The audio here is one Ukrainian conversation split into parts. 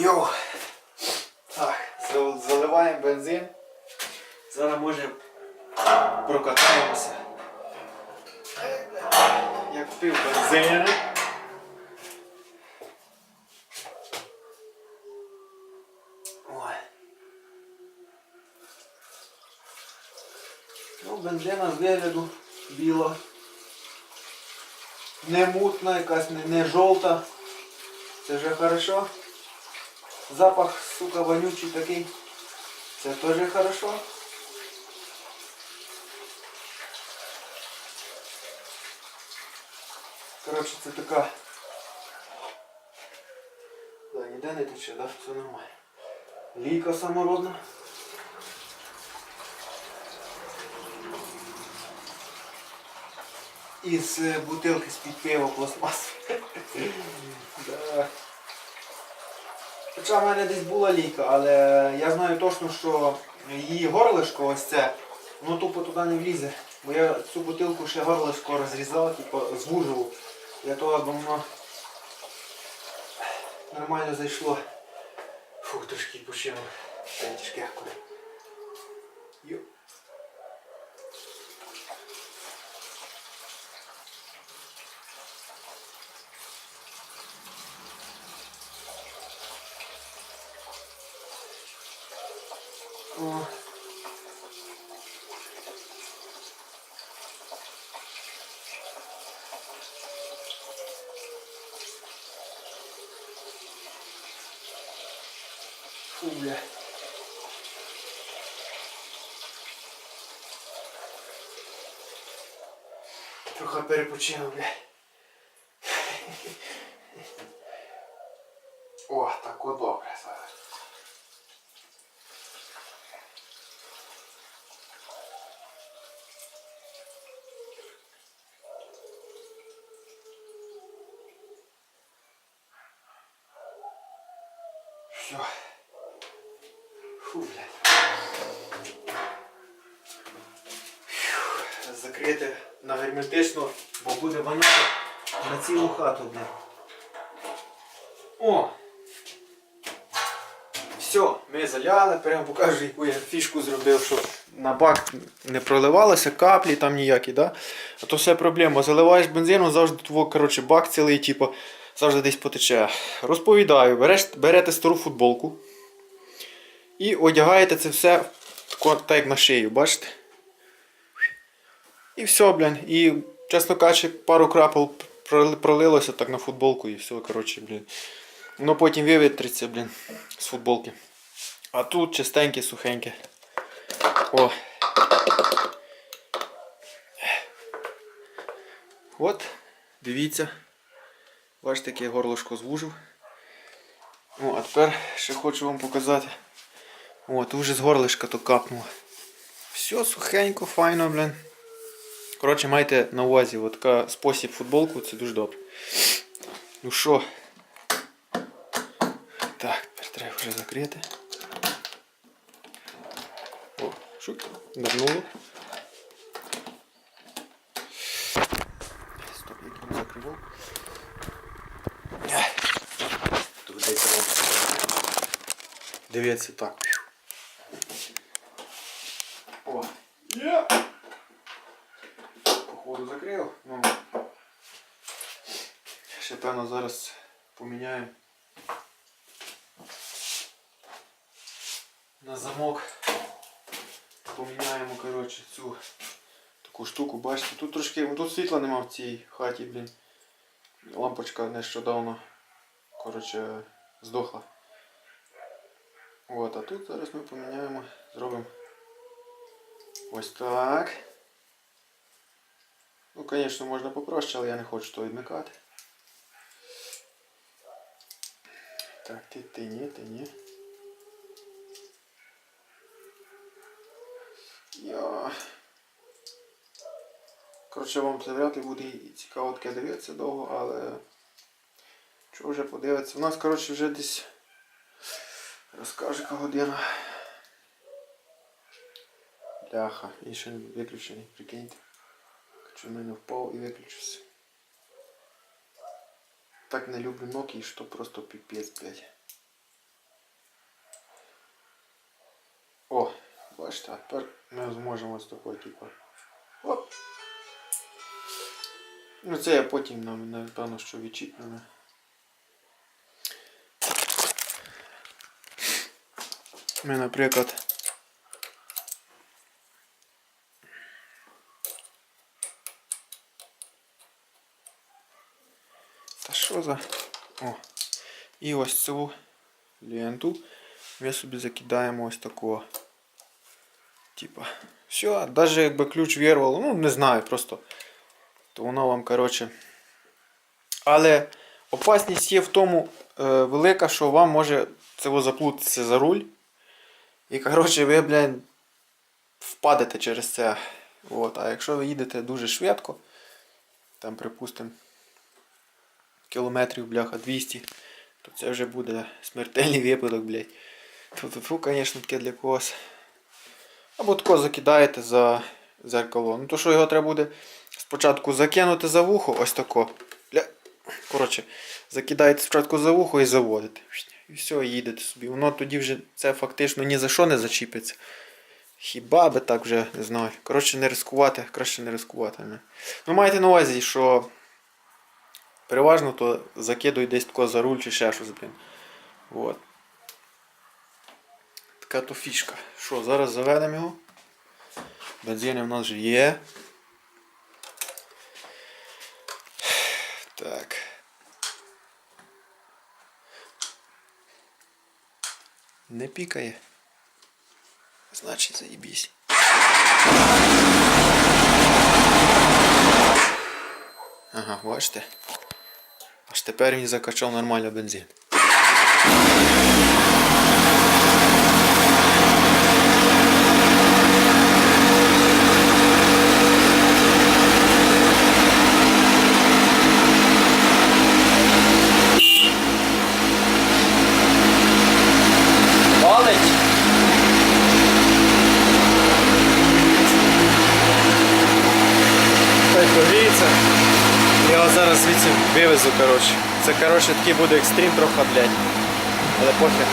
Йоу. Так, заливаємо бензин. Зараз може прокатаємося. Як пив бензин. Ой. Ну, бензина з вигляду біла. Не мутна, якась не, не жовта. Це вже хорошо. Запах, сука, вонючий такий. Це теж хорошо. Коротше, це така. Да, ніде не тече, да? Все нормально. Лійка самородна. Із е, бутилки з-під пива пластмас. да. Хоча в мене десь була лійка, але я знаю точно, що її горлишко ось це, воно тупо туди не влізе. Бо я цю бутилку ще горлишко розрізав, типу звужував. Для того, аби воно нормально зайшло. Фух, трошки починив. Це тяжке. Фу, бля. Трохи перепочинув, бля. О, так от добре. Все. Фу, блядь. Закрити на герметично, бо буде воняти на цілу хату, блядь. О! Все, ми заляли, прямо покажу, яку я фішку зробив, щоб на бак не проливалося, каплі там ніякі, да? А то все проблема. Заливаєш бензином, завжди твого, коротше, бак цілий, типу, завжди десь потече. Розповідаю, береш, берете стару футболку і одягаєте це все тако, так як на шию, бачите? І все, блін. І, чесно кажучи, пару крапел пролилося так на футболку і все, коротше, блін. Воно потім вивітриться, блін, з футболки. А тут чистеньке, сухеньке. О. От, дивіться. Бачите, яке я горлышко звужив. О, а тепер ще хочу вам показати. О, тут вже з горлишка то капнуло. Все сухенько, файно, блін. Коротше, майте на увазі, от така спосіб футболку, це дуже добре. Ну що? Так, тепер треба вже закрити. О, шук, нырнуло. Стоп, я закривав. Доведеться вам. Дивіться так. О. Є! Походу закрив. Ну. Ще певно зараз поміняємо. На замок поміняємо коротше, цю таку штуку. Бачите, тут трошки ну, тут світла нема в цій хаті, блін. Лампочка нещодавно коротше, здохла. От, а тут зараз ми поміняємо, зробимо ось так. Ну, звісно, можна попроще, але я не хочу то відмикати. Так, ти, ти ні, ти ні. Я... Коротше, вам це вряд ли буде і цікаво таке дивитися довго, але що вже подивитися. У нас, коротше, вже десь розкаже година. Бляха, і ще не виключений, прикиньте. Що в мене впав і виключився. Так не люблю ноги, что просто пипец, блядь. О, бачите, тепер ми зможемо ось такою, типу. Оп! Ну це я потім нам, напевно, що відчіпнемо. Ми, наприклад... за. О. І ось цю ленту ми собі закидаємо ось такого. Типа. Все, навіть якби ключ вірвало, ну не знаю, просто. То воно вам, коротше. Але опасність є в тому е, велика, що вам може це заплутатися за руль. І, коротше, ви, блядь, впадете через це. От. А якщо ви їдете дуже швидко, там, припустимо, кілометрів, бляха, 200, то це вже буде смертельний випадок, блядь. Звісно, таке для когось. Або тако закидаєте за зеркало. Ну то що його треба буде спочатку закинути за вухо, ось тако. Ля... Коротше, закидаєте спочатку за вухо і заводите. І все, їдете собі. Воно тоді вже це фактично ні за що не зачіпиться. Хіба би так вже не знаю. Коротше, не ризикувати, краще не ризикувати. Не. Ну маєте на увазі, що переважно то закидують десь тако за руль чи ще щось, блін. От. Така то фішка. Що, зараз заведемо його. Бензин в нас вже є. Так. Не пікає. Значить заїбісь. Ага, бачите? Тепер він закачав нормально бензин. Валить. Хай погріється. Я його зараз звідси вивезу, коротше. Це коротше такий буде екстрім трохи, блядь. Але похер.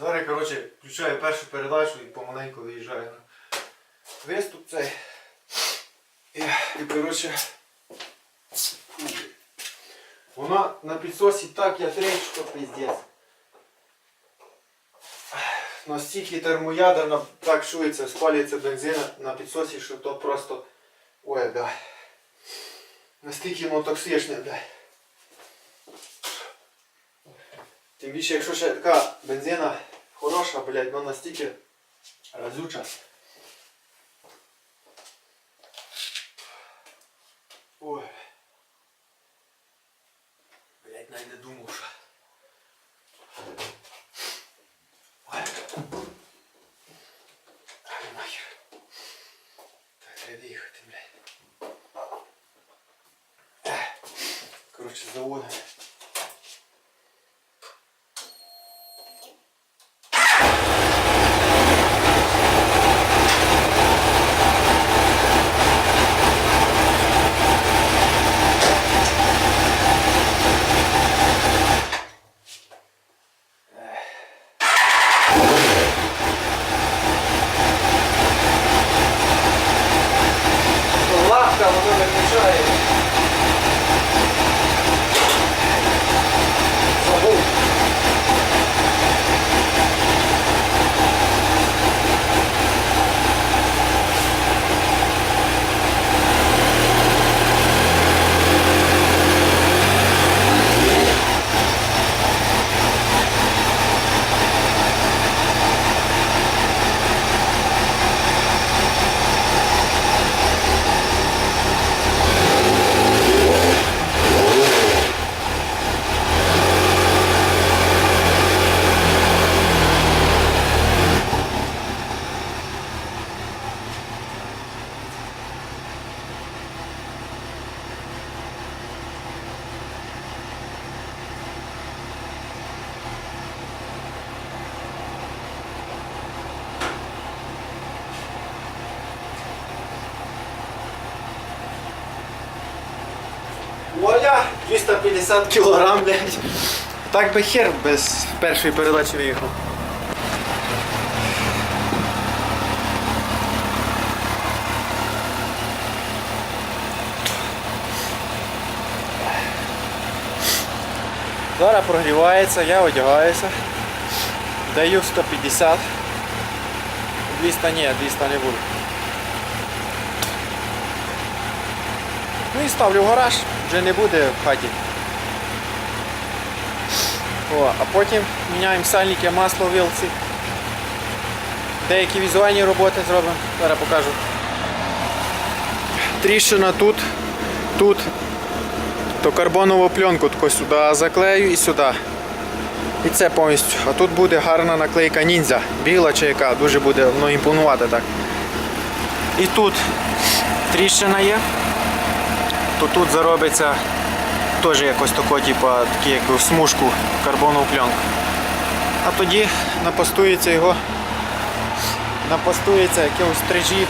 Зараз, коротше, включаю першу передачу і помаленьку виїжджаю на виступ цей. І, і коротше. Вона на підсосі так я що пиздець. Настільки термоядерна так шується, спалюється бензин на підсосі, що то просто. Ой, да. Настільки воно токсичне, бля. Тим більше, якщо ще така бензина хороша, блядь, ну настільки разюча. Ой. Блядь, навіть не думав, що. Ой. Ай, нахер. Так, треба їхати, блядь. Ех. Коротше, заводимо. Лапка, воно 250 кілограм, блядь. Так би хер без першої передачі виїхав. Зараз прогрівається, я одягаюся. Даю 150. 200 ні, 200 не буду. Ну і ставлю в гараж, вже не буде в хаті. О, а потім міняємо сальники, масло вилці. Деякі візуальні роботи зробимо. Зараз покажу. Тріщина тут, тут. То карбонову пленку тако сюди заклею і сюди. І це повністю. А тут буде гарна наклейка ніндзя. Біла чи яка, дуже буде воно імпонувати так. І тут тріщина є то тут заробиться теж якось тако, типу, такі, як в смужку карбонову пленку. А тоді напастується його, напастується якимось стрижі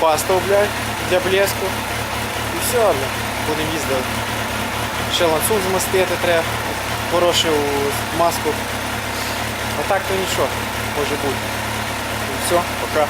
пасту, для блеску. І все, блядь, будемо їздити. Ще ланцюг змастити треба, хорошу маску. А так то нічого, може бути. І все, пока.